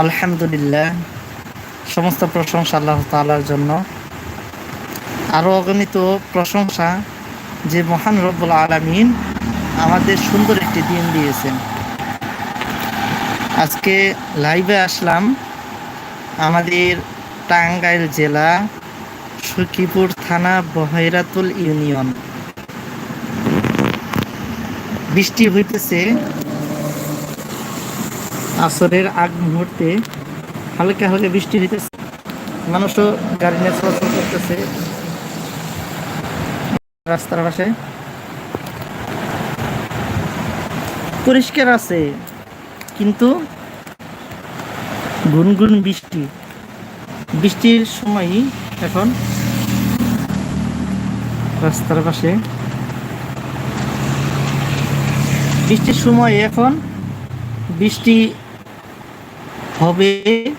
আলহামদুলিল্লাহ, সমস্ত প্রশংসা আল্লাহ তালার জন্য। আরও অগণিত প্রশংসা যে মহান রব্বুল আলমিন আমাদের সুন্দর একটি দিন দিয়েছেন। আজকে লাইভে আসলাম আমাদের টাঙ্গাইল জেলা সখীপুর থানা বহেরাতুল ইউনিয়ন। বৃষ্টি হইতেছে। আসরের আগ মুহূর্তে হালকা হালকা বৃষ্টি হইতেছে। মানুষও গাড়ি নিয়ে চলাচল করতেছে। রাস্তার পাশে। পরিষ্কার আছে, কিন্তু গুনগুন বৃষ্টি। বৃষ্টির সময়ই এখন রাস্তার পাশে বৃষ্টির সময় এখন বৃষ্টি হবে।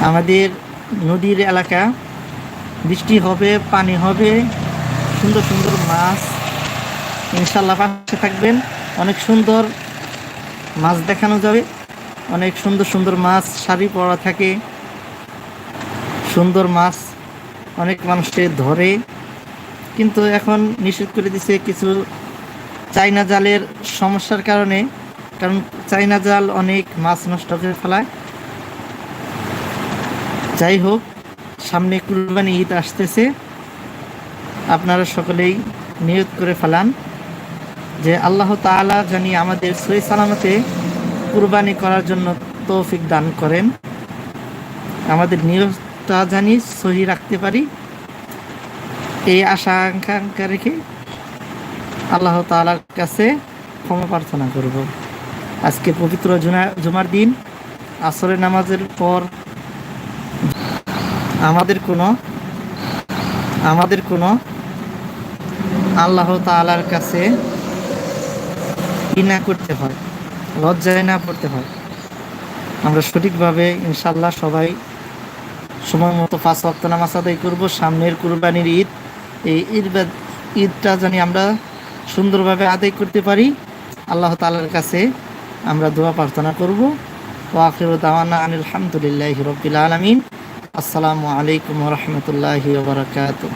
আমাদের নদীর এলাকা, বৃষ্টি হবে, পানি হবে, সুন্দর সুন্দর মাছ ইনশাল্লাহ পাশে থাকবেন। অনেক সুন্দর মাছ দেখানো যাবে। অনেক সুন্দর সুন্দর মাছ শাড়ি পরা থাকে। সুন্দর মাছ অনেক মানুষকে ধরে। কিন্তু এখন নিষেধ করে দিছে কিছু চাইনা জালের সমস্যার কারণে, কারণ চাইনা জাল অনেক মাছ নষ্ট করে ফেলায়। যাই হোক, সামনে কুরবানি ঈদ আসতেছে। আপনারা সকলেই নিয়োগ করে ফেলান যে আল্লাহ তাআলা জানি আমাদের সই সালামতে কুরবানি করার জন্য তৌফিক দান করেন। আমাদের নিয়োগটা জানি সহি রাখতে পারি। এই আশা, আকাঙ্ক্ষা রেখে আল্লাহ তাআলার কাছে ক্ষমা প্রার্থনা করব। আজকে পবিত্র জুমার দিন, আসরের নামাজের পর আমাদের কোনো আমাদের কোনো আল্লাহ তাআলার কাছে ই না করতে হয়, লজ্জায় না পড়তে হয়। আমরা সঠিকভাবে ইনশাল্লাহ সবাই সময় মতো পাঁচ ওয়াক্ত নামাজ আদায় করব। সামনের কুরবানির ঈদ, এই ঈদ ঈদটা জানি আমরা সুন্দরভাবে আদায় করতে পারি। আল্লাহ তালার কাছে আমরা দোয়া প্রার্থনা করব। ওয়াকির দাওয়ানা আলহামদুলিল্লাহ হামদুলিল্লাহ রবিল আলমিন। আসসালামু আলাইকুম রহমতুল্লাহি বারকাতুহ।